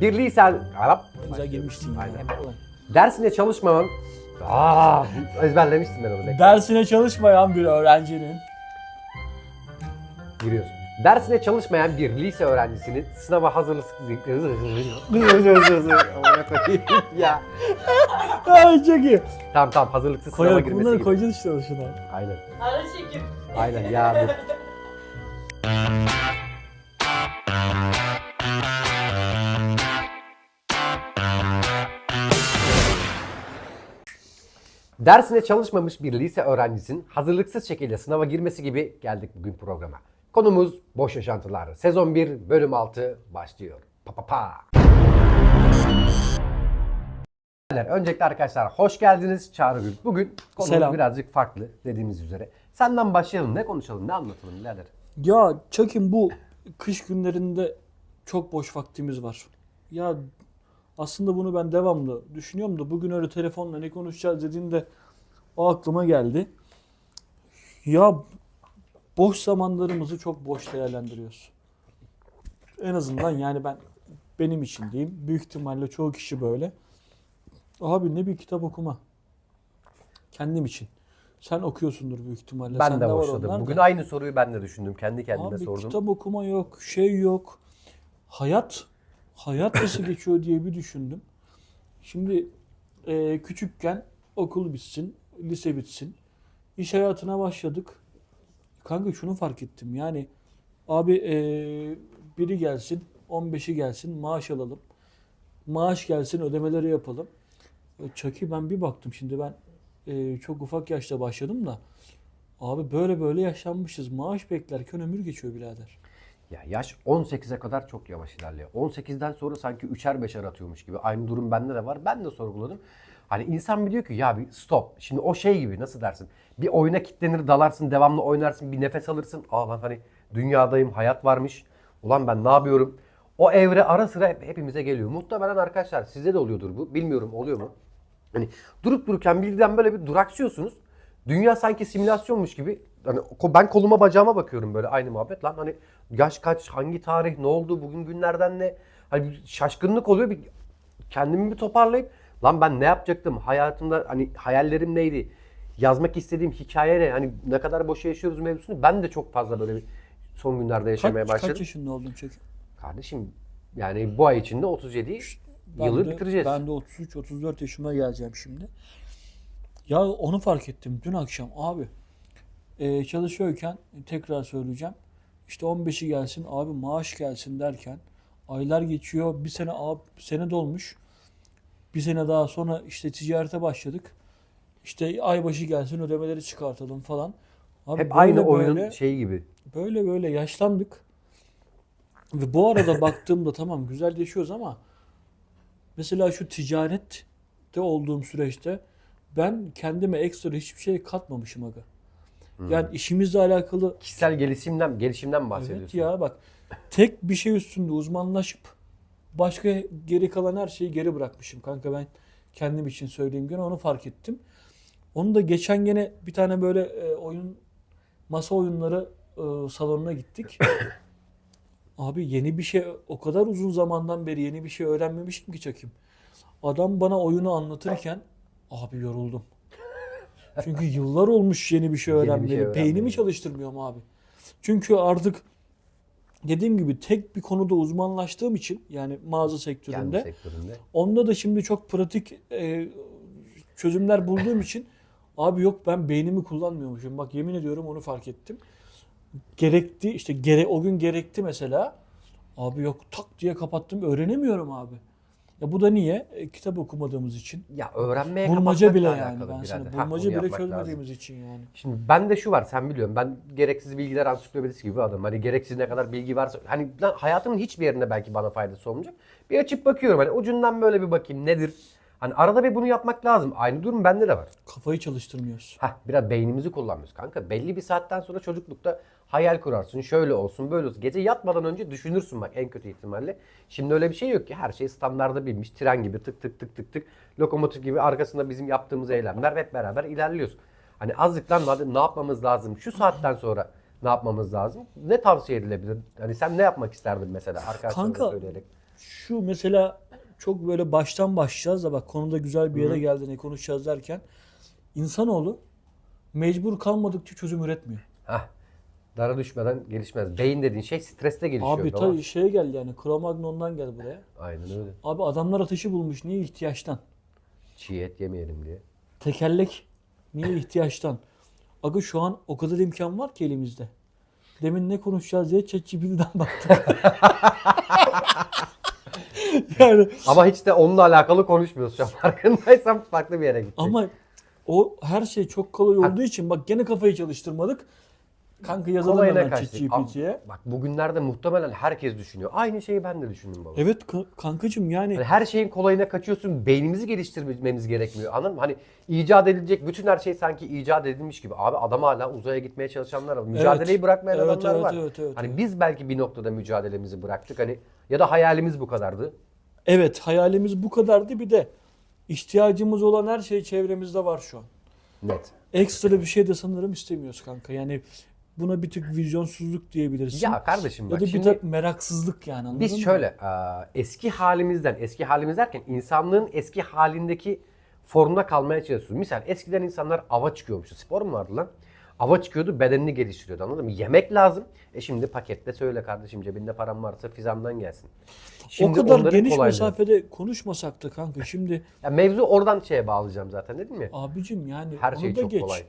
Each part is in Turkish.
Bir lise... Arap. Güzel girmiştin ya. Aynen. Dersine çalışmaman... Aa, ezberlemiştim ben onu. Bekle. Dersine çalışmayan bir öğrencinin Giriyorsun. Dersine çalışmayan bir lise öğrencisinin sınava hazırlık... ya. Ay çok iyi. Tamam tamam hazırlıksız sınava Koyar, girmesi bunları gibi. koyacaksın işte başına. Aynen. Ara çekim. Aynen ya. Dersine çalışmamış bir lise öğrencisinin hazırlıksız şekilde sınava girmesi gibi geldik bugün programa. Konumuz boş yaşantılar. Sezon 1 bölüm 6 başlıyor. Pa pa pa. Öncelikle arkadaşlar hoş geldiniz Çağrı Gül. Bugün konumuz Selam. birazcık farklı dediğimiz üzere. Senden başlayalım. Ne konuşalım, ne anlatalım birader? Ya Çakim bu kış günlerinde çok boş vaktimiz var. Ya aslında bunu ben devamlı düşünüyorum da bugün öyle telefonla ne konuşacağız dediğinde o aklıma geldi. Ya boş zamanlarımızı çok boş değerlendiriyoruz. En azından yani ben benim için diyeyim. Büyük ihtimalle çoğu kişi böyle. Abi ne bir kitap okuma. Kendim için. Sen okuyorsundur büyük ihtimalle. Ben Sende de başladım. onlar da. Bugün aynı soruyu ben de düşündüm. Kendi kendime Abi sordum. kitap okuma yok, şey yok. Hayat, hayat nasıl geçiyor diye bir düşündüm. Şimdi e, küçükken okul bitsin, lise bitsin. İş hayatına başladık. Kanka şunu fark ettim yani abi e, biri gelsin, 15'i gelsin maaş alalım. Maaş gelsin ödemeleri yapalım. E, Çaki ben bir baktım şimdi ben e, çok ufak yaşta başladım da Abi böyle böyle yaşanmışız. Maaş beklerken ömür geçiyor birader. Ya yaş 18'e kadar çok yavaş ilerliyor. 18'den sonra sanki üçer beşer atıyormuş gibi. Aynı durum bende de var. Ben de sorguladım. Hani insan bir diyor ki ya bir stop. Şimdi o şey gibi nasıl dersin? Bir oyuna kitlenir dalarsın devamlı oynarsın bir nefes alırsın. Aa lan hani dünyadayım hayat varmış. Ulan ben ne yapıyorum? O evre ara sıra hep, hepimize geliyor. Muhtemelen arkadaşlar sizde de oluyordur bu. Bilmiyorum oluyor mu? Hani durup dururken birden böyle bir duraksıyorsunuz. Dünya sanki simülasyonmuş gibi. Hani ben koluma bacağıma bakıyorum böyle aynı muhabbet lan. Hani yaş kaç, hangi tarih, ne oldu, bugün günlerden ne? Hani bir şaşkınlık oluyor. Bir kendimi bir toparlayıp lan ben ne yapacaktım? Hayatımda hani hayallerim neydi? Yazmak istediğim hikaye ne? Hani ne kadar boşa yaşıyoruz mevzusunu ben de çok fazla böyle bir son günlerde yaşamaya Kaç, başladım. kaç yaşında oldun Çaki? Kardeşim yani bu ay içinde 37 Ben yılı de- bitireceğiz. Ben de 33-34 yaşıma geleceğim şimdi. Ya onu fark ettim dün akşam abi. E, çalışıyorken tekrar söyleyeceğim. İşte 15'i gelsin abi maaş gelsin derken aylar geçiyor. Bir sene abi sene dolmuş. Bir sene daha sonra işte ticarete başladık. İşte ay başı gelsin ödemeleri çıkartalım falan. Abi Hep böyle aynı oyunun böyle- şeyi gibi. Böyle böyle yaşlandık. Ve bu arada baktığımda tamam güzel yaşıyoruz ama mesela şu ticarette olduğum süreçte ben kendime ekstra hiçbir şey katmamışım aga. Yani işimizle alakalı Kişisel gelişimden gelişimden mi bahsediyorsun? evet ya bak tek bir şey üstünde uzmanlaşıp başka geri kalan her şeyi geri bırakmışım kanka ben kendim için söyleyeyim gene onu fark ettim. Onu da geçen gene bir tane böyle e, oyun masa oyunları e, salonuna gittik. Abi yeni bir şey o kadar uzun zamandan beri yeni bir şey öğrenmemişim ki çekim. Adam bana oyunu anlatırken abi yoruldum. Çünkü yıllar olmuş yeni bir şey şey öğrenmeli. öğrenmeli. Beynimi çalıştırmıyorum abi. Çünkü artık dediğim gibi tek bir konuda uzmanlaştığım için yani mağaza sektöründe sektöründe. onda da şimdi çok pratik e, çözümler bulduğum için abi yok ben beynimi kullanmıyormuşum. Bak yemin ediyorum onu fark ettim. Gerekti işte gere, o gün gerekti mesela. Abi yok tak diye kapattım öğrenemiyorum abi. Ya bu da niye? E, kitap okumadığımız için. Ya öğrenmeye Bulmaca bile yani ben birader. sana Ha, bulmaca onu bile yapmak çözmediğimiz lazım. için yani. Şimdi bende şu var sen biliyorsun ben gereksiz bilgiler ansiklopedisi gibi bir adamım. Hani gereksiz ne kadar bilgi varsa hani lan hayatımın hiçbir yerinde belki bana faydası olmayacak. Bir açıp bakıyorum hani ucundan böyle bir bakayım nedir? Hani arada bir bunu yapmak lazım. Aynı durum bende de var. Kafayı çalıştırmıyoruz. Hah biraz beynimizi kullanmıyoruz kanka. Belli bir saatten sonra çocuklukta hayal kurarsın. Şöyle olsun böyle olsun. Gece yatmadan önce düşünürsün bak en kötü ihtimalle. Şimdi öyle bir şey yok ki. Her şey standarda bilmiş. Tren gibi tık tık tık tık tık. Lokomotif gibi arkasında bizim yaptığımız eylemler hep beraber ilerliyoruz. Hani azıcık lan hadi ne yapmamız lazım? Şu saatten sonra ne yapmamız lazım? Ne tavsiye edilebilir? Hani sen ne yapmak isterdin mesela arkadaşlarına söyleyerek? Şu mesela çok böyle baştan başlayacağız da bak konuda güzel bir yere geldiğini konuşacağız derken insanoğlu mecbur kalmadıkça çözüm üretmiyor. Hah. Dara düşmeden gelişmez. Beyin dediğin şey streste gelişiyor. Abi tabii şeye gel yani Cro-Magnon'dan gel buraya. Aynen öyle. Abi adamlar ateşi bulmuş niye ihtiyaçtan? Çiğ et yemeyelim diye. Tekerlek niye ihtiyaçtan? Aga şu an o kadar imkan var ki elimizde. Demin ne konuşacağız diye ChatGPT'den baktık. yani Ama hiç de onunla alakalı konuşmuyoruz şu an. Farkındaysan farklı bir yere gittik. ama o her şey çok kolay olduğu için bak gene kafayı çalıştırmadık. Kanka yazalım Kolayına hemen kaçtık. ChatGPT'ye. Bak bugünlerde muhtemelen herkes düşünüyor. Aynı şeyi ben de düşündüm baba. Evet ka- kankacığım yani Hani her şeyin kolayına kaçıyorsun. Beynimizi geliştirmemiz gerekmiyor. Anladın mı? Hani icat edilecek bütün her şey sanki icat edilmiş gibi. Abi adam hala uzaya gitmeye çalışanlar var. Mücadeleyi bırakmayan Evet, adamlar evet, var. evet, evet, hani evet. biz belki bir noktada mücadelemizi bıraktık. Hani ya da hayalimiz bu kadardı. evet hayalimiz bu kadardı bir de ihtiyacımız olan her şey çevremizde var şu an. Net. Ekstra bir şey de sanırım istemiyoruz kanka. Yani buna bir tık vizyonsuzluk diyebilirsin. Ya kardeşim ya bak da bir şimdi tık meraksızlık yani anladın biz mı? şöyle e, eski halimizden eski halimiz derken insanlığın eski halindeki formuna kalmaya çalışıyoruz. Misal eskiden insanlar ava çıkıyormuş. Spor mu vardı lan? Ava çıkıyordu bedenini geliştiriyordu anladın mı? Yemek lazım. E şimdi pakette söyle kardeşim cebinde param varsa fizandan gelsin. o kadar geniş kolaylığı. mesafede konuşmasak da kanka şimdi Ya mevzu oradan şeye bağlayacağım zaten dedim ya. abicim yani Her şey çok geç. kolay.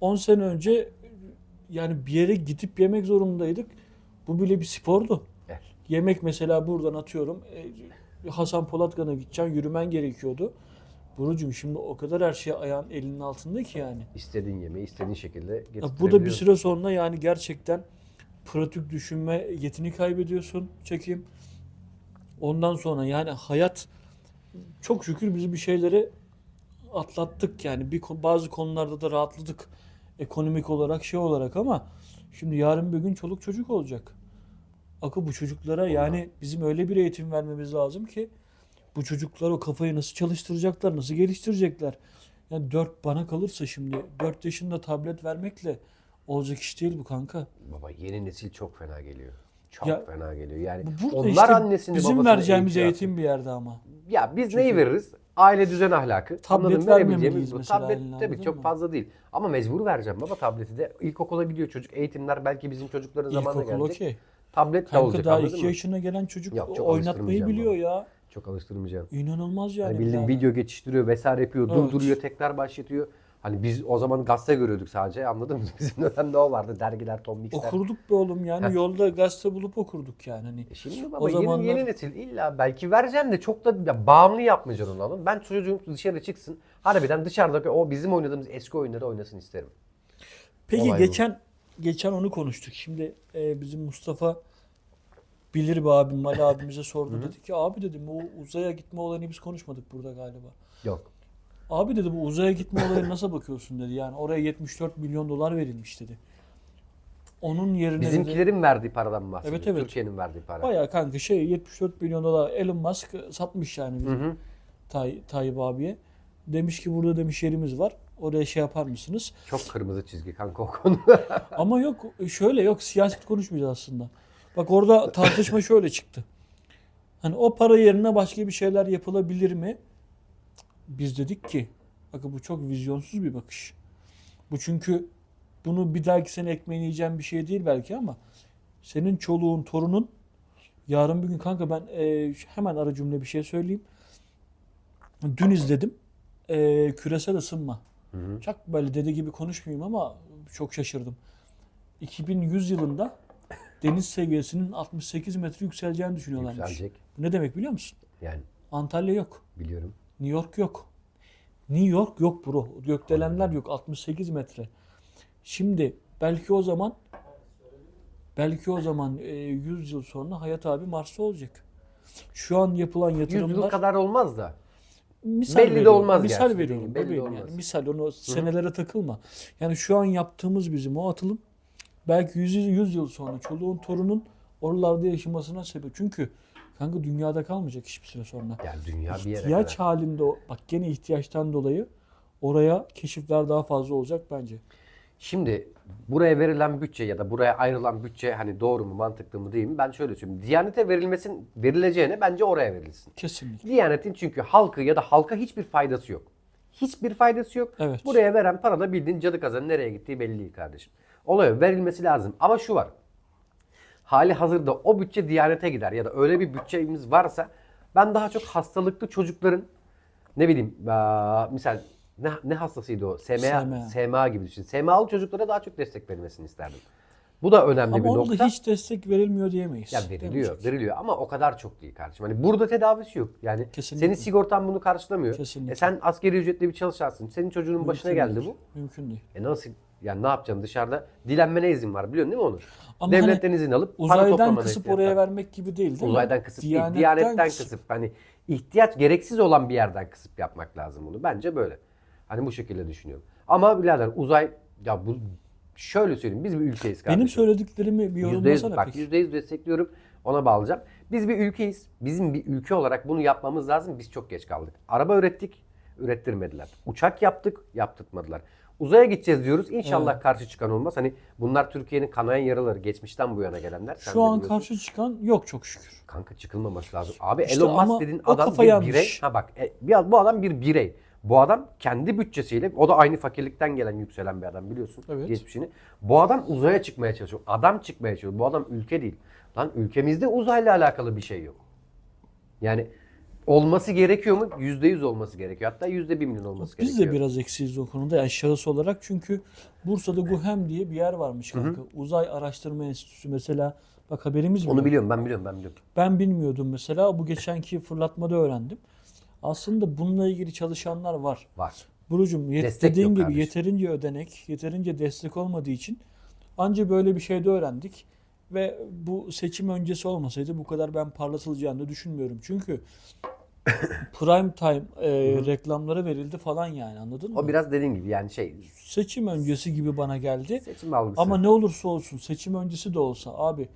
10 sene önce yani bir yere gidip yemek zorundaydık. Bu bile bir spordu. Evet. Yemek mesela buradan atıyorum. e, Hasan Polatkan'a gideceksin yürümen gerekiyordu. Burucum şimdi o kadar her şey ayağın elinin altında ki yani. İstediğin yemeği istediğin şekilde Ya bu da bir süre sonra yani gerçekten pratik düşünme yetini kaybediyorsun çekim. Ondan sonra yani hayat çok şükür bizi bir şeyleri atlattık yani bir bazı konularda da rahatladık ekonomik olarak şey olarak ama şimdi yarın bir gün çoluk çocuk olacak. Akı bu çocuklara yani bizim öyle bir eğitim vermemiz lazım ki bu çocuklar o kafayı nasıl çalıştıracaklar, nasıl geliştirecekler. Yani 4 bana kalırsa şimdi 4 yaşında tablet vermekle olacak iş değil bu kanka. Baba yeni nesil çok fena geliyor. Çok Ya, fena geliyor. Yani Burada onlar işte annesini bizim babasını vereceğimiz eğitiyor. eğitim bir yerde ama. Ya biz Çünkü- neyi veririz? Aile düzen ahlakı. Tablet Verebileceğimiz bu. Tablet eline, tabii çok mı? fazla değil. Ama mecbur vereceğim baba tableti de. İlkokula gidiyor çocuk. Eğitimler belki bizim çocukların zamanında İlkokul gelecek. okey. Tablet de Kanka olacak daha anladın 2 mı? yaşına gelen çocuk Yok, oynatmayı biliyor baba. ya. Çok alıştırmayacağım. İnanılmaz yani. Yani bildiğin birader. video geçiştiriyor vesaire yapıyor. Evet. Durduruyor tekrar başlatıyor. Hani biz o zaman gazete görüyorduk sadece anladın mı? Bizim dönemde o vardı. Dergiler, Tom Mix'ler. Okurduk be oğlum yani Heh. yolda gazete bulup okurduk yani. Hani E Şimdi baba O yeni, zamanlar- yeni nesil illa belki vereceksin de çok da ya, bağımlı yapmayacaksın onu anladın? Ben çocuğum dışarı çıksın. Harbiden dışarıdaki o bizim oynadığımız eski oyunları oynasın isterim. Peki Olay bu. geçen geçen onu konuştuk. Şimdi e, bizim Mustafa bilir bir abim Ali abimize sordu. dedi ki abi dedim bu uzaya gitme olayını biz konuşmadık burada galiba. Yok. Abi dedi bu uzaya gitme olayına nasıl bakıyorsun dedi. Yani oraya 74 milyon dolar verilmiş dedi. Onun yerine dedi, Bizimkilerin verdiği paradan mı bahsediyorsun? Evet, evet. Türkiye'nin verdiği para. bayağı kanka şey 74 milyon dolar Elon Musk satmış yani Hı bizim hı. Tay, Tayyip abiye. Demiş ki burada demiş yerimiz var. Oraya şey yapar mısınız? Çok kırmızı çizgi kanka o konu. Ama yok şöyle yok siyaset konuşmayacağız aslında. Bak orada tartışma şöyle çıktı. Hani o para yerine başka bir şeyler yapılabilir mi? Biz dedik ki bakın bu çok vizyonsuz bir bakış. Bu çünkü bunu bir dahaki sene ekmeğini yiyeceğin bir şey değil belki ama senin çoluğun, torunun yarın bir gün kanka ben e, hemen ara cümle bir şey söyleyeyim. Dün izledim. E, küresel ısınma. Hı hı. Çok böyle dede gibi konuşmayayım ama çok şaşırdım. 2100 yılında deniz seviyesinin 68 metre yükseleceğini düşünüyorlarmış. Yükselecek. Bu ne demek biliyor musun? Yani Antalya yok. biliyorum. New York yok. New York yok bro. Gökdelenler yok. 68 metre. Şimdi belki o zaman belki o zaman e, 100 yıl sonra Hayat abi Mars'ta olacak. Şu an yapılan 100 yıl yatırımlar kadar olmaz da. misal Belli de veriyorum, olmaz Misal gerçi, veriyorum belli de bebeğim yani. Misal onu senelere takılma. Yani şu an yaptığımız bizim o atılım belki 100, 100 yıl sonra çoluğun torunun oralarda yaşamasına sebep. Çünkü kanka dünyada kalmayacak hiçbir süre sonra. Yani dünya bir yere İhtiyaç kadar. halinde o- bak gene ihtiyaçtan dolayı oraya keşifler daha fazla olacak bence. Şimdi buraya verilen bütçe ya da buraya ayrılan bütçe hani doğru mu mantıklı mı değil mi? Ben şöyle söyleyeyim. Diyanete verilmesin verileceğine bence oraya verilsin. Kesinlikle. Diyanetin çünkü halkı ya da halka hiçbir faydası yok. Hiçbir faydası yok. Evet. Buraya veren para da bildiğin cadı kazanı nereye gittiği belli değil kardeşim. Olay o, verilmesi lazım. Ama şu var. Hali hazırda o bütçe Diyanete gider ya da öyle bir bütçemiz varsa ben daha çok hastalıklı çocukların ne bileyim aa, misal ne, ne hastasıydı o? SMA, SMA. SMA gibi düşün. SMA'lı çocuklara daha çok destek verilmesini isterdim. Bu da önemli bir Ama onda nokta. hiç destek verilmiyor diyemeyiz. Ya veriliyor, Demeyecek. veriliyor ama o kadar çok değil kardeşim. Hani burada tedavisi yok. Yani Kesinlikle. senin sigortan bunu karşılamıyor. Kesinlikle. E sen askeri ücretli bir çalışansın. Senin çocuğunun başına Mümkün geldi değil. bu. Mümkün değil. E nasıl yani ne yapacaksın dışarıda? Dilenmene izin var biliyorsun değil mi onu? Ama Devletten hani izin alıp para Uzaydan toplamana kısıp oraya vermek gibi değil değil mi? Uzaydan kısıp değil, Diyanetten kısıp. kısıp. Hani ihtiyaç gereksiz olan bir yerden kısıp yapmak lazım bunu. Bence böyle. Hani bu şekilde düşünüyorum. Ama birader uzay ya bu şöyle söyleyeyim biz bir ülkeyiz kardeşim. Benim söylediklerimi bir %100 yorumlasana bak peki. %100 destekliyorum. Ona bağlayacağım. Biz bir ülkeyiz. Bizim bir ülke olarak bunu yapmamız lazım. Biz çok geç kaldık. Araba ürettik, ürettirmediler. Uçak yaptık, yaptırtmadılar. Uzaya gideceğiz diyoruz. İnşallah karşı çıkan olmaz. Hani bunlar Türkiye'nin kanayan yaraları geçmişten bu yana gelenler. Sen Şu an biliyorsun. karşı çıkan yok çok şükür. Kanka çıkılmaması lazım. Abi İşte Elon Musk dediğin adam bir yanlış. birey. Ha bak e, bir, bu adam bir birey. Bu adam kendi bütçesiyle o da aynı fakirlikten gelen yükselen bir adam biliyorsun Evet. geçmişini. Bu adam uzaya çıkmaya çalışıyor. Adam çıkmaya çalışıyor. Bu adam ülke değil. Lan ülkemizde uzayla alakalı bir şey yok. Yani olması gerekiyor mu? Yüzde yüz olması gerekiyor. Hatta yüzde bir milyon olması Biz gerekiyor. de biraz eksiyiz o konuda yani şahıs olarak çünkü Bursa'da GUHEM diye bir yer varmış kanka. Uzay Araştırma Enstitüsü mesela bak haberimiz mi? Onu biliyorum ben biliyorum ben biliyorum. Ben bilmiyordum mesela bu geçenki fırlatmada öğrendim. Aslında bununla ilgili çalışanlar var. Var. Burucum yet- Destek dediğin gibi kardeşim. yeterince ödenek, yeterince destek olmadığı için anca böyle bir şeyde öğrendik. Ve bu seçim öncesi olmasaydı bu kadar ben parlatılacağını düşünmüyorum. Çünkü prime time e, reklamlara verildi falan yani anladın mı? O biraz dediğin gibi yani şey Seçim öncesi gibi bana geldi. seçim algısı. Ama ne olursa olsun seçim öncesi de olsa abi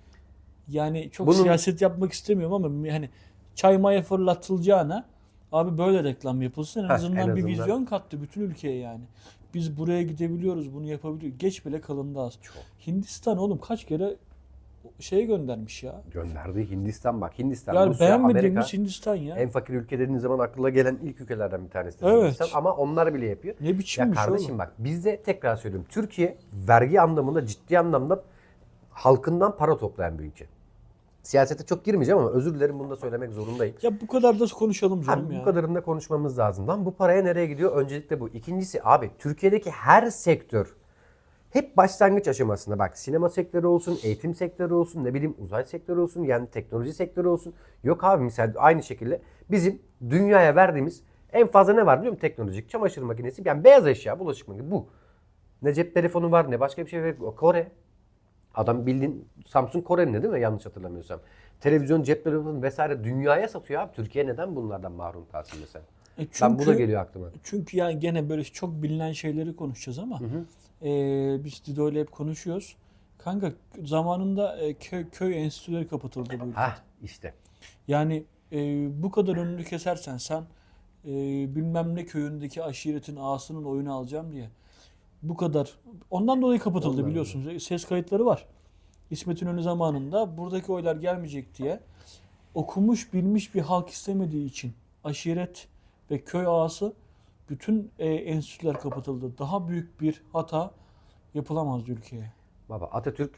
yani çok Bunun- siyaset yapmak istemiyorum ama hani çay maya fırlatılacağına abi böyle reklam yapılsın en Heh, azından en bir azından. vizyon kattı bütün ülkeye yani. Biz buraya gidebiliyoruz, bunu yapabiliyoruz. Geç bile kalındı az. Hindistan oğlum kaç kere şey göndermiş ya. gönderdi Hindistan bak Hindistan, Yani Rusya, Amerika. Hindistan ya. En fakir ülke dediğin zaman akılla gelen ilk ülkelerden bir tanesi. Evet. Hindistan. Ama onlar bile yapıyor. Ne biçim Ya kardeşim oğlum. bak bizde tekrar söylüyorum. Türkiye vergi anlamında ciddi anlamda halkından para toplayan bir ülke. Siyasete çok girmeyeceğim ama özür dilerim bunu da söylemek zorundayım. Ya bu kadar da konuşalım canım Abi ya. bu kadarını da konuşmamız lazım. Lan bu paraya nereye gidiyor? Öncelikle bu. İkincisi abi Türkiye'deki her sektör hep başlangıç aşamasında. Bak sinema sektörü olsun, eğitim sektörü olsun, ne bileyim uzay sektörü olsun, yani teknoloji sektörü olsun. Yok abi misal aynı şekilde bizim dünyaya verdiğimiz en fazla ne var biliyor musun? Teknolojik çamaşır makinesi, yani beyaz eşya, bulaşık makinesi bu. Ne cep telefonu var ne başka bir şey var. Kore. Adam bildiğin Samsung Kore'nin değil mi? Yanlış hatırlamıyorsam. Televizyon, cep telefonu vesaire dünyaya satıyor abi. Türkiye neden bunlardan mahrum kalsın mesela? E Ben bu da çünkü- geliyor aklıma. Çünkü yani gene böyle çok bilinen şeyleri konuşacağız ama e, biz Dido ile hep konuşuyoruz. Kanka zamanında e, köy, köy enstitüleri kapatıldı bu ülkede. Hah işte. Yani e, bu kadar önünü kesersen sen e, bilmem ne köyündeki aşiretin ağasının oyunu alacağım diye bu kadar. Ondan dolayı kapatıldı Ondan biliyorsunuz. Ses kayıtları var. İsmet İnönü zamanında buradaki oylar gelmeyecek diye okumuş bilmiş bir halk istemediği için aşiret ve köy ağası bütün e, enstitüler kapatıldı. Daha büyük bir hata yapılamazdı ülkeye. Baba Atatürk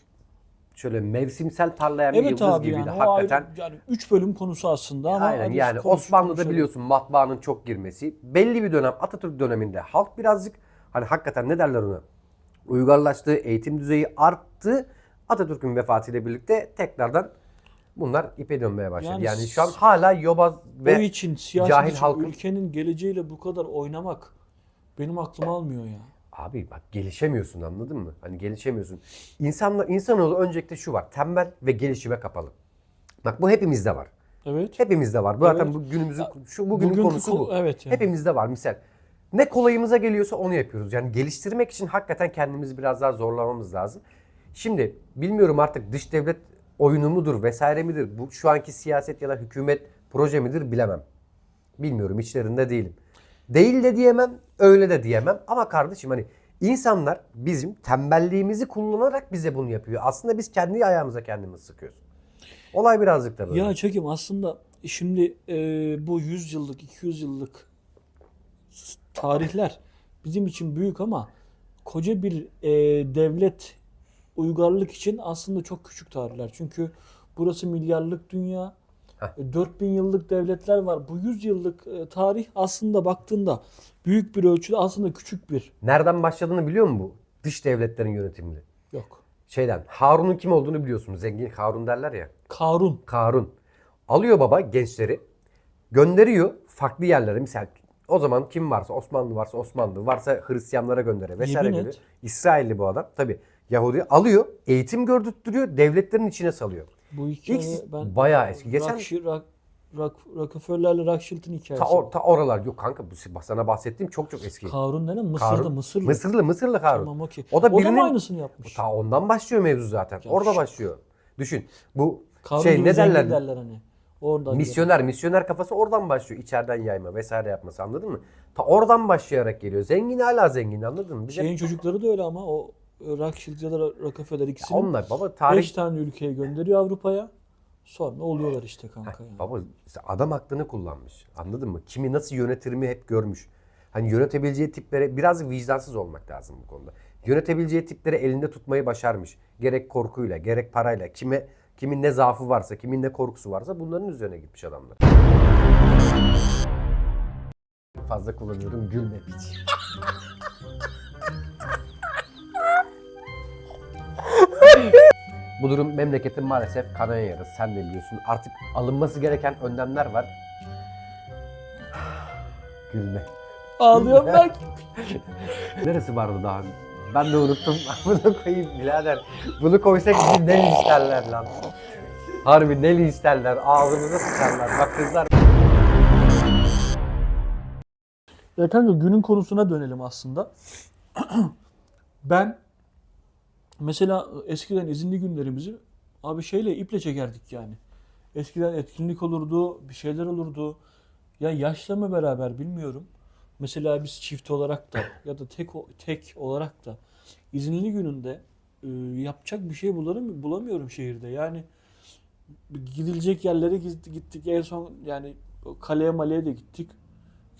şöyle mevsimsel parlayan bir Evet yıldız abi gibiydi. yani o ayrı, Hakikaten yani 3 bölüm konusu aslında ama Aynen yani Osmanlı'da biliyorsun matbaanın çok girmesi. Belli bir dönem Atatürk döneminde halk birazcık hani hakikaten ne derler ona? Uygarlaştı, eğitim düzeyi arttı. Atatürk'ün vefatıyla birlikte tekrardan bunlar ipe dönmeye başladı. Yani, Yani şu an hala yobaz ve için cahil için halkın- ülkenin geleceğiyle bu kadar oynamak benim aklıma almıyor ya. Abi bak gelişemiyorsun anladın mı? Hani gelişemiyorsun. İnsanlar insanoğlu öncelikle şu var. Tembel ve gelişime kapalı. Bak bu hepimizde var. Evet. Hepimizde var. Bu zaten Evet. bu günümüzün şu bugünün Bugünkü konusu ko- bu. evet yani. Hepimizde var misal. Ne kolayımıza geliyorsa onu yapıyoruz. Yani geliştirmek için hakikaten kendimizi biraz daha zorlamamız lazım. Şimdi bilmiyorum artık dış devlet oyunu mudur vesaire midir? Bu şu anki siyaset ya da hükümet proje midir bilemem. Bilmiyorum içlerinde değilim. Değil de diyemem, öyle de diyemem. Ama kardeşim hani İnsanlar bizim tembelliğimizi kullanarak bize bunu yapıyor. Aslında biz kendi ayağımıza kendimiz sıkıyoruz. Olay birazcık da böyle. Ya çekim aslında şimdi e, bu 100 yıllık, 200 yıllık tarihler bizim için büyük ama koca bir e, devlet uygarlık için aslında çok küçük tarihler. Çünkü burası milyarlık dünya. Heh. E, 4000 yıllık devletler var. Bu 100 yıllık e, tarih aslında baktığında büyük bir ölçüde aslında küçük bir. Nereden başladığını biliyor musun bu? Dış devletlerin yönetimini. Yok. Şeyden Harun'un kim olduğunu biliyorsunuz. Zengin Harun derler ya. Karun. Karun. Alıyor baba gençleri. Gönderiyor farklı yerlere. Misal o zaman kim varsa Osmanlı varsa Osmanlı varsa Hristiyanlara göndere vesaire gibi. İsrailli bu adam. Tabi Yahudi alıyor. Eğitim gördürtüyor. Devletlerin içine salıyor. Bu hikaye İlk ben bayağı eski. Geçen Rockshi- Rock, Rock, Rockefeller'le Rothschild'in hikayesi. ta, or- ta oralar yok kanka bu sana bahsettiğim çok çok eski. Karun ne? Mısır'da Karun- Mısırlı. Mısırlı Mısırlı Harun. Tamam okey. O da O da birinin- mı aynısını yapmış? Ta ondan başlıyor mevzu zaten. Ya Orada şu- başlıyor. Düşün. Bu Karun şey ne derler? derler hani. Oradan Misyoner, misyoner kafası oradan başlıyor. İçeriden yayma vesaire yapması anladın mı? Ta oradan başlayarak geliyor. Zengin hala zengin anladın mı? Bize Şeyin çocukları da öyle ama o Rothschild ya da Rockefeller ikisini onlar baba tarih 5 tane ülkeye gönderiyor Avrupa'ya. Sonra oluyorlar işte kanka yani. baba adam aklını kullanmış. Anladın mı? Kimi nasıl yönetirimi hep görmüş. Hani yönetebileceği tiplere biraz vicdansız olmak lazım bu konuda. Yönetebileceği tipleri elinde tutmayı başarmış. Gerek korkuyla, gerek parayla. Kime kimin ne zaafı varsa, kimin ne korkusu varsa bunların üzerine gitmiş adamlar. Fazla kullanıyorum gülme piç. Bu durum memleketin maalesef kanaya yarası. Sen de biliyorsun. Artık alınması gereken önlemler var. Gülme. Ağlıyorum ben. Neresi vardı daha? Ben de unuttum. Bunu koyayım birader. Bunu koysak bizi ne linçlerler lan. Harbi ne linçlerler. Ağzımıza sıçarlar. Bak kızlar. Ya kanka günün konusuna dönelim aslında. ben mesela eskiden izinli günlerimizi abi şeyle iple çekerdik yani. Eskiden etkinlik olurdu, bir şeyler olurdu. Ya yaşla mı beraber bilmiyorum. Mesela biz çift olarak da ya da tek tek olarak da izinli gününde e, yapacak bir şey bularım, bulamıyorum şehirde. Yani gidilecek yerlere gittik, gittik. En son yani kaleye maleye de gittik.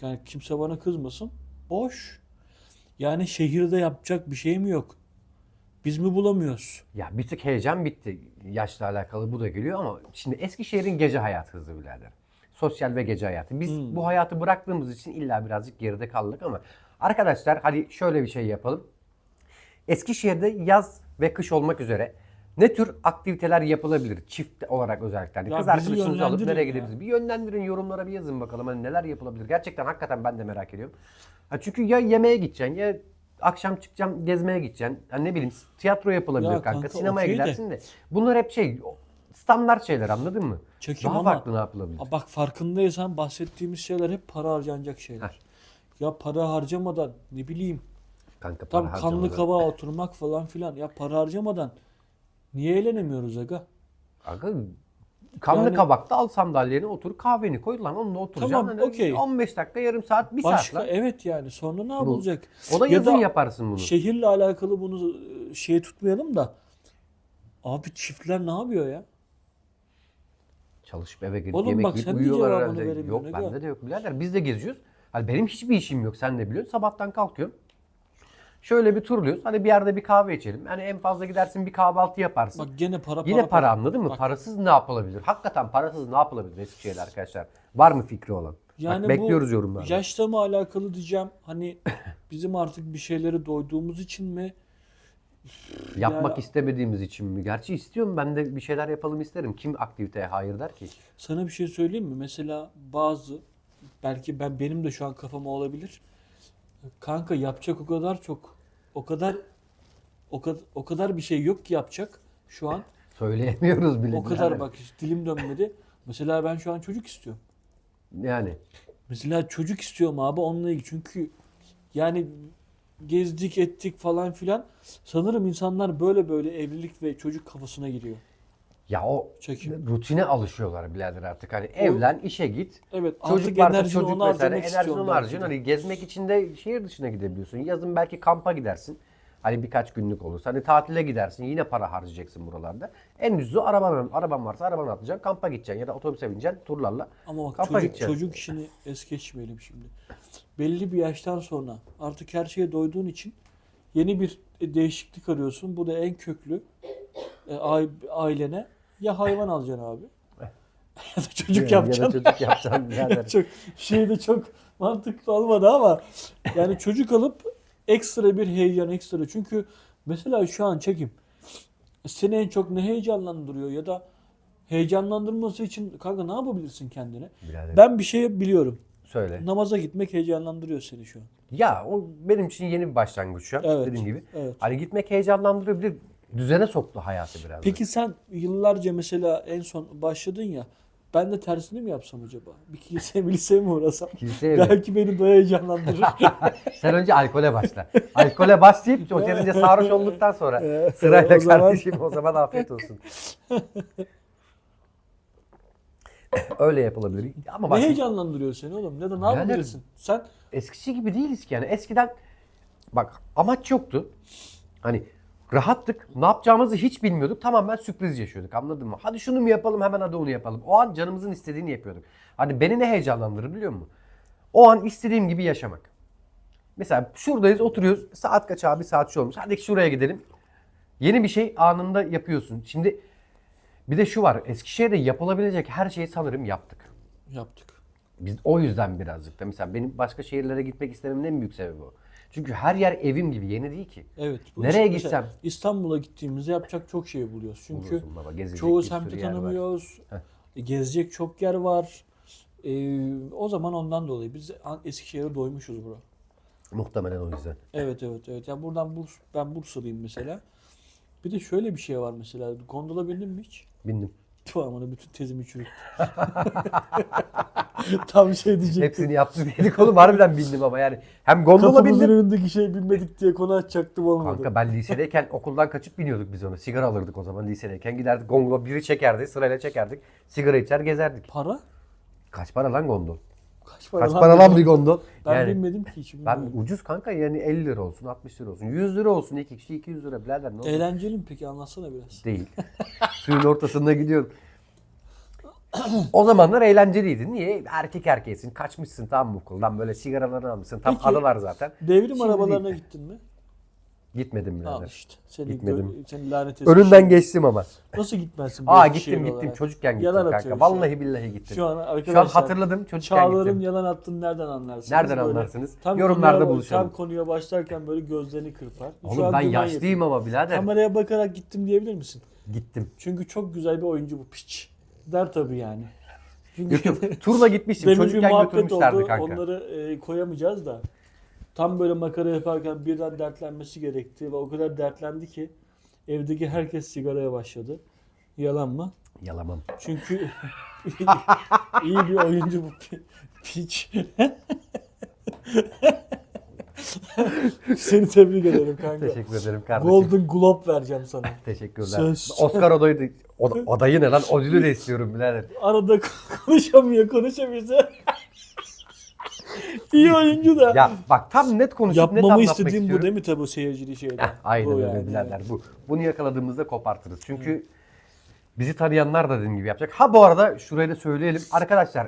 Yani kimse bana kızmasın. Boş. Yani şehirde yapacak bir şey mi yok? Biz mi bulamıyoruz? Ya bir tık heyecan bitti. Yaşla alakalı bu da geliyor ama şimdi Eskişehir'in gece hayatı hızlı birader. Sosyal ve gece hayatı. Biz Hmm. bu hayatı bıraktığımız için illa birazcık geride kaldık ama arkadaşlar hadi şöyle bir şey yapalım. Eskişehir'de yaz ve kış olmak üzere ne tür aktiviteler yapılabilir çift olarak özellikle? Hani Ya kız arkadaşınızı alıp nereye gidebiliriz? Bir yönlendirin yorumlara bir yazın bakalım hani neler yapılabilir. Gerçekten hakikaten ben de merak ediyorum. Ha çünkü ya yemeğe gideceksin ya akşam çıkacağım gezmeye gideceksin. Ha ne bileyim tiyatro yapılabilir Ya kanka, kanka, sinemaya okey de. gidersin de. Bunlar hep şey standart şeyler anladın mı? Çekim Daha ama farklı ne yapılabilir? Bak farkındaysan bahsettiğimiz şeyler hep para harcanacak şeyler. Heh. Ya para harcamadan ne bileyim Kanka para tam kanlı kaba oturmak falan filan. Ya para harcamadan niye eğlenemiyoruz aga? Kanka kanlı Yani- kabakta al sandalyeni otur kahveni koy lan onunla oturacaksın. Tamam, Hani okey. 15 dakika yarım saat bir saat Başka lan. evet yani sonra ne yapılacak? O da Ya yazın da yaparsın bunu. Şehirle alakalı bunu e, şeye tutmayalım da abi çiftler ne yapıyor ya? Çalışıp eve gelip Oğlum yemek bak yiyip uyuyorlar herhalde. Yok bende de yok birader. Biz de geziyoruz. Hani benim hiçbir işim yok sen de biliyorsun. Sabahtan kalkıyorum. Şöyle bir turluyoruz. Hani bir yerde bir kahve içelim. Hani en fazla gidersin bir kahvaltı yaparsın. Bak gene para para. Yine para, anladın mı? Bak, Parasız ne yapılabilir? Hakikaten parasız ne yapılabilir Eskişehir'de arkadaşlar? Var mı fikri olan? Yani Bak, bekliyoruz bu yorumlarda. yaşla mı alakalı diyeceğim. Hani bizim artık bir şeyleri doyduğumuz için mi? Yapmak Yani- istemediğimiz için mi? Gerçi istiyorum ben de bir şeyler yapalım isterim. Kim aktiviteye hayır der ki? Sana bir şey söyleyeyim mi? Mesela bazı belki ben benim de şu an kafama olabilir. Kanka yapacak o kadar çok o kadar o kadar o kadar bir şey yok ki yapacak şu an. Söyleyemiyoruz bile. O kadar birader. bak hiç dilim dönmedi. Mesela ben şu an çocuk istiyorum. Yani Mesela çocuk istiyorum abi onunla ilgili. Çünkü yani gezdik ettik falan filan. Sanırım insanlar böyle böyle evlilik ve çocuk kafasına giriyor. Ya o Çekim. rutine alışıyorlar birader artık. Hani evlen, işe git. Evet. Çocuk artık enerjini çocuk ona vesaire enerjini de. Hani gezmek için de şehir dışına gidebiliyorsun. Yazın belki kampa gidersin. Hani birkaç günlük olursa. Hani tatile gidersin. Yine para harcayacaksın buralarda. En ucuzu araban, araban varsa arabanı atacaksın. Kampa gideceksin ya da otobüse bineceksin turlarla. Ama bak Kampa çocuk, gideceksin. çocuk işini es geçmeyelim şimdi. Belli bir yaştan sonra artık her şeye doyduğun için yeni bir değişiklik arıyorsun. Bu da en köklü e, ai- ailene ya hayvan alacaksın abi ya da çocuk Ya da yapacaksın. çocuk yapacaksın birader. çok şey de çok mantıklı olmadı ama yani çocuk alıp ekstra bir heyecan ekstra çünkü mesela şu an çekim seni en çok ne heyecanlandırıyor ya da heyecanlandırması için kanka ne yapabilirsin kendine? Birader. Ben bir şey biliyorum. Söyle. Namaza gitmek heyecanlandırıyor seni şu an. Ya o benim için yeni bir başlangıç şu an. Evet. Dediğim gibi. Evet. Hani gitmek heyecanlandırıyor. Düzene soktu hayatı biraz. Peki sen yıllarca mesela en son başladın ya ben de tersini mi yapsam acaba? Bir kilise mi liseye mi uğrasam? Kiliseye mi? Belki beni daha heyecanlandırır. Sen önce alkole başla. Alkole başlayıp o yeterince sarhoş olduktan sonra sırayla o zaman- kardeşim o zaman afiyet olsun. Öyle yapılabilir. Ama ne bak heyecanlandırıyor seni oğlum? Ya da ne yapabilirsin? Sen eskisi gibi değiliz ki yani. Eskiden bak amaç yoktu. Hani rahattık. Ne yapacağımızı hiç bilmiyorduk. Tamamen sürpriz yaşıyorduk. Anladın mı? Hadi şunu mu yapalım hemen hadi onu yapalım. O an canımızın istediğini yapıyorduk. Hani beni ne heyecanlandırır biliyor musun? O an istediğim gibi yaşamak. Mesela şuradayız oturuyoruz. Saat kaç abi? Saat şu olmuş. Hadi şuraya gidelim. Yeni bir şey anında yapıyorsun. Şimdi bir de şu var. Eskişehir'de yapılabilecek her şeyi sanırım yaptık. yaptık. Biz o yüzden birazcık da mesela benim başka şehirlere gitmek istememin en büyük sebebi o. Çünkü her yer evim gibi yeni değil ki. Evet. Nereye gitsem? İstanbul'a gittiğimizde yapacak çok şey buluyoruz. Çünkü baba, çoğu semti tanımıyoruz. E, Gezecek çok yer var. E, o zaman ondan dolayı biz Eskişehir'e doymuşuz bro. Muhtemelen o yüzden. Evet evet evet. Ya buradan Burs ben Bursalıyım mesela. Bir de şöyle bir şey var mesela. Gondola bindin mi hiç? Bindim. Tüh amına bütün tezimi çürüttü. Tam şey diyecektim. Hepsini yaptık dedik oğlum harbiden bindim ama yani. Hem gondola Kafamızın bindim. önündeki şey binmedik diye konu açacaktım olmadı. Kanka ben lisedeyken okuldan kaçıp biniyorduk biz onu. Sigara alırdık o zaman lisedeyken. Giderdik gondola biri çekerdi sırayla çekerdik. Sigara içer gezerdik. Para? Kaç para lan gondol? Kaç para Kaç lan? para lan bir gondol? Ben yani bilmedim ki hiç ben bilmiyorum. ucuz kanka yani 50 lira olsun 60 lira olsun 100 lira olsun iki kişi 200 lira birader ne olur? Eğlenceli mi peki anlatsana biraz. Değil. Suyun ortasında gidiyorum. o zamanlar eğlenceliydi. Niye? Erkek erkeğsin. Kaçmışsın tam okuldan. Böyle sigaralarını almışsın. Tam Peki. arılar zaten. Devrim Şimdi arabalarına değil. gittin mi? Gitmedim Al birader. işte. Seni, Gitmedim. gö- seni lanet etsin. Önünden geçtim ama. Nasıl gitmezsin? Aa Eskişehir gittim gittim. olarak? Çocukken gittim Yalan kanka. şu an. Vallahi billahi gittim. Şu an Şu an arkadaşlar. hatırladım. Çocukken Çağlar'ın gittim. yalan attığını nereden anlarsınız? Nereden Böyle anlarsınız? Yorumlarda konuya, buluşalım. Tam konuya başlarken böyle gözlerini kırpar. Şu Oğlum an ben duman yaşlıyım ama yapıyor. birader. Kameraya bakarak gittim diyebilir misin? Gittim. Çünkü çok güzel bir oyuncu bu piç. Der tabii yani. Çünkü Yok yok. Turla gitmiştim. Demin bir Çocukken muhabbet götürmüşlerdi oldu. kanka. Onları e, koyamayacağız da. Tam böyle makara yaparken birden dertlenmesi gerekti ve o kadar dertlendi ki evdeki herkes sigaraya başladı. Yalan mı? Yalamam. Çünkü iyi bir oyuncu bu pi- piç. Seni tebrik ederim kanka. Teşekkür ederim kardeşim. Golden Globe vereceğim sana. Teşekkürler. Söz. Oscar adayı, o- adayı ne lan? Ödülü de istiyorum birader. Arada konuşamıyor, konuşamıyor. iyi oyuncu da. Ya bak tam net konuşup net Yapmamı anlatmak istediğim istiyorum. bu değil mi tabii seyircili şeyden? Heh, aynen bu öyle yani. birader bu. Bunu yakaladığımızda kopartırız. Çünkü bizi tanıyanlar da dediğim gibi yapacak. Ha bu arada şurayı da söyleyelim. Arkadaşlar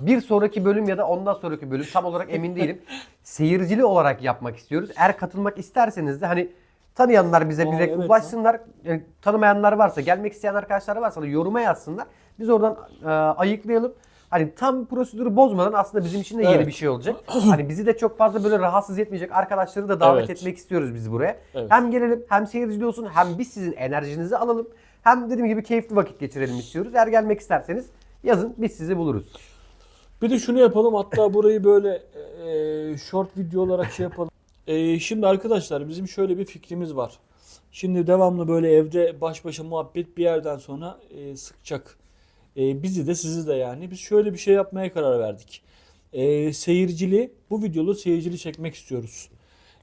bir sonraki bölüm ya da ondan sonraki bölüm tam olarak emin değilim. Seyircili olarak yapmak istiyoruz. Eğer katılmak isterseniz de hani tanıyanlar bize Aa, direkt evet ulaşsınlar. Yani tanımayanlar varsa, gelmek isteyen arkadaşlar varsa da yoruma yazsınlar. Biz oradan e, ayıklayalım. Hani tam prosedürü bozmadan aslında bizim için de yeni Evet. bir şey olacak. hani bizi de çok fazla böyle rahatsız etmeyecek arkadaşları da davet Evet. etmek istiyoruz biz buraya. Evet. Hem gelelim hem seyircili olsun hem biz sizin enerjinizi alalım. Hem dediğim gibi keyifli vakit geçirelim istiyoruz. Eğer gelmek isterseniz yazın biz sizi buluruz. Bir de şunu yapalım hatta burayı böyle e, short video olarak şey yapalım. E, şimdi arkadaşlar bizim şöyle bir fikrimiz var. Şimdi devamlı böyle evde baş başa muhabbet bir yerden sonra e, sıkacak. E, bizi de sizi de yani. Biz şöyle bir şey yapmaya karar verdik. E, seyircili, bu videolu seyircili çekmek istiyoruz.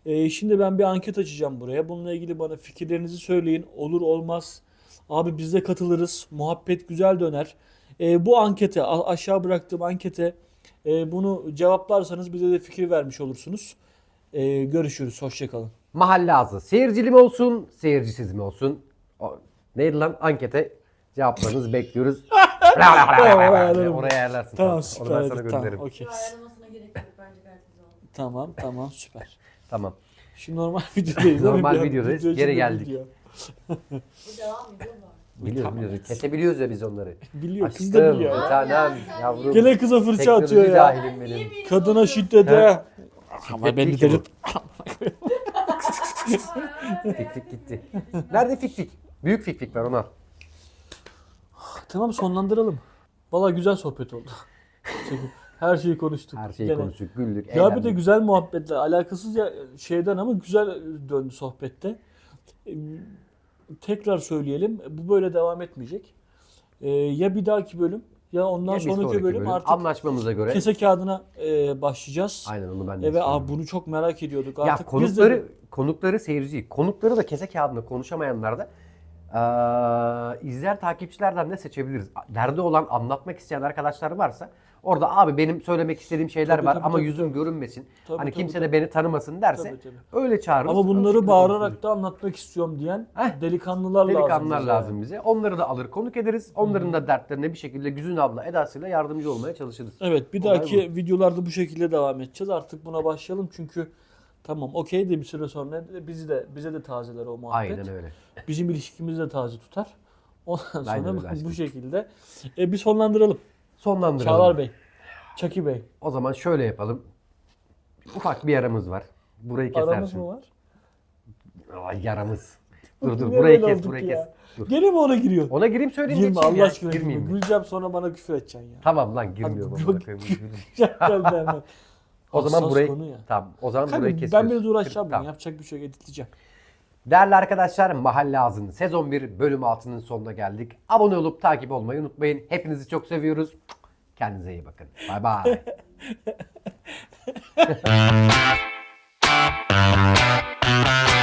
E, şimdi ben bir anket açacağım buraya. Bununla ilgili bana fikirlerinizi söyleyin. Olur olmaz. Abi biz de katılırız. Muhabbet güzel döner. E, bu ankete aşağı bıraktığım ankete e, bunu cevaplarsanız bize de fikir vermiş olursunuz. E, görüşürüz. Hoşçakalın. Mahalle ağzı seyircili mi olsun, seyircisiz mi olsun? O, neydi lan ankete? Cevaplarınızı bekliyoruz. Oraya ayarlarsın. Tamam Onu süper. ben sana hadi, tamam, gönderirim. okey. Ayarlamasına gerek yok bence gayet güzel oldu. Tamam tamam süper. Tamam. Şimdi normal videodayız. Normal Bir videodayız, video geri geldik. Bu devam ediyor mu? Biliyoruz Tamam. biliyoruz. Kesebiliyoruz ya biz onları. Biliyor kız da biliyor. Bir tanem yavrum. Gene kıza fırça atıyor ya. cahilim benim. Kadına şiddete. Ama Şiddet beni değil ki bu. delip Fik fik gitti. Nerede fik fik? Büyük fik fik var ona. Tamam sonlandıralım. Valla güzel sohbet oldu. Çünkü her şeyi konuştuk. Her şeyi Gene. konuştuk, güldük, Ya bir de eğlendik. güzel muhabbetler. Alakasız ya şeyden ama güzel döndü sohbette. Tekrar söyleyelim. Bu böyle devam etmeyecek. Ee, ya bir dahaki bölüm ya ondan Ya sonraki, bölüm, bölüm artık Anlaşmamıza göre. kese kağıdına e, başlayacağız. Aynen onu ben de Evet istiyorum. abi bunu çok merak ediyorduk. Ya Artık biz konukları, de konukları seyirci, konukları da kese kağıdında konuşamayanlar da eee izleyen takipçilerden ne seçebiliriz? Derdi olan, anlatmak isteyen arkadaşlar varsa orada abi benim söylemek istediğim şeyler Tabii, var tabii, ama tabii. yüzüm görünmesin. Tabii, hani tabii, kimse tabii. de beni tanımasın derse Tabii, tabii. öyle çağırırız. ama bunları bağırarak da anlatmak istiyorum diyen Heh. delikanlılar, lazım. Delikanlılar bize. lazım bize. Onları da alır konuk ederiz. Onların da dertlerine bir şekilde Güzün abla edasıyla yardımcı olmaya çalışırız. Evet bir Olay dahaki videolarda bu şekilde devam edeceğiz. Artık buna başlayalım çünkü tamam okey de bir süre sonra bizi de bize de tazeler o muhabbet. Aynen öyle. Bizim ilişkimizi de taze tutar. Ondan sonra Aynen öyle bu şekilde e, bir sonlandıralım. Sonlandıralım. Çağlar Bey, Çaki Bey. O zaman şöyle yapalım. Ufak bir yaramız var. Burayı kesersin. Aramız mı var? Ay yaramız. Dur dur burayı kes burayı ya? kes. Dur. Gene mi ona giriyor? Ona gireyim söyleyeyim Girme Allah ya. aşkına girme. Girmeyeyim mi? Güleceğim sonra bana küfür edeceksin ya. Tamam lan girmiyorum. Hadi, bak- koyayım. Güzel o zaman burayı konu ya. tamam. O zaman Kanka, burayı kesiyoruz. Ben biraz uğraşacağım bunu. Tamam. Yapacak bir şey yok. Editleyeceğim. Değerli arkadaşlar Mahalle Ağzı'nın sezon 1 bölüm 6'nın sonuna geldik. Abone olup takip olmayı unutmayın. Hepinizi çok seviyoruz. Kendinize iyi bakın. Bay bay.